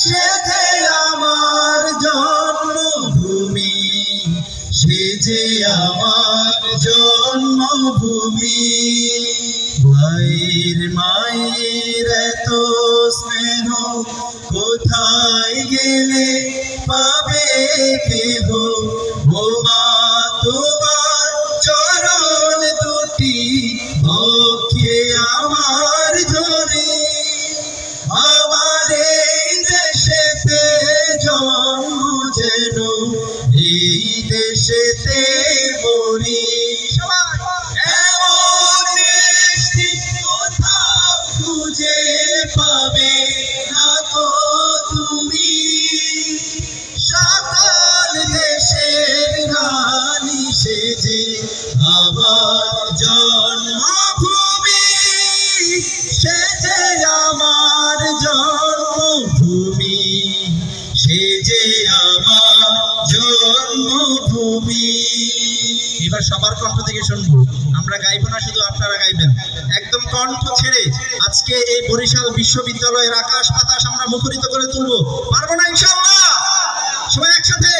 সে যে আমার জন্মভূমি সে যে আমার জন্মভূমি। ভাইয়ের মায়ের এত স্নেহ, কোথায় গেলে পাবে কেহ? ও মা তোমার চরণ দুটি ভক্ষে আমার ধরে যেন এই দেশেতে মরি। এমন খুঁজে পাবে না গো তুমি। সকল দেশের রানী সেজে আমার জন্মভূমি আমার জন্মভূমি। এবার সবার কণ্ঠ থেকে শুনব। আমরা গাইবো না, শুধু আপনারা গাইবেন। একদম কণ্ঠ ছেড়ে আজকে এই বরিশাল বিশ্ববিদ্যালয়ের আকাশ বাতাস আমরা মুখরিত করে তুলবো। পারব না ইনশাল্লাহ! সবাই একসাথে!